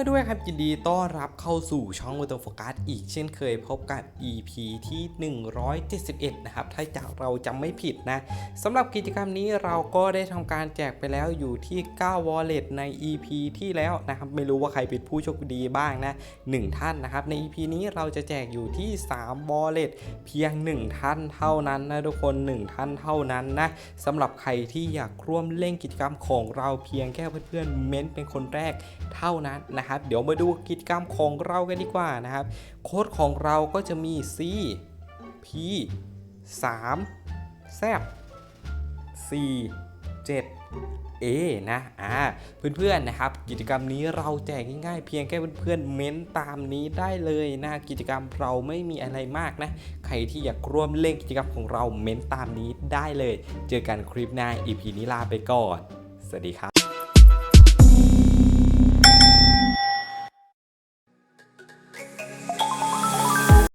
พื่อด้วยครับยินดีต้อนรับเข้าสู่ช่อง Auto Focus อีกเช่นเคยพบกับ EP ที่ 171 นะครับ ถ้าจากเราจำไม่ผิดนะสำหรับกิจกรรมนี้เราก็ได้ทำการแจกไปแล้วอยู่ที่ 9 Wallet ใน EP ที่แล้วนะครับ ไม่รู้ว่าใครเป็นผู้โชคดีบ้างนะ 1 ท่านนะครับ ใน EP นี้เราจะแจกอยู่ที่ 3 Wallet เพียง 1 ท่านเท่านั้นนะทุกคน 1 ท่านเท่านั้นนะสำหรับใครที่อยากร่วมเล่นกิจกรรมของเราเพียงแค่เพื่อนๆเม้นเป็นคนแรกเท่านั้นนะครับเดี๋ยวมาดูกิจกรรมของเรากันดีกว่านะครับ โค้ดของเราก็จะมี C P 3 Z C 7 A นะ อ่า เพื่อนๆ นะครับ กิจกรรมนี้เราแจกง่ายๆ เพียงแค่เพื่อนๆ เม้นตามนี้ได้เลยนะ กิจกรรมเราไม่มีอะไรมากนะ ใครที่อยากร่วมเล่นกิจกรรมของเราเม้นตามนี้ได้เลย เจอกันคลิปหน้า EP นี้ลาไปก่อน สวัสดีครับ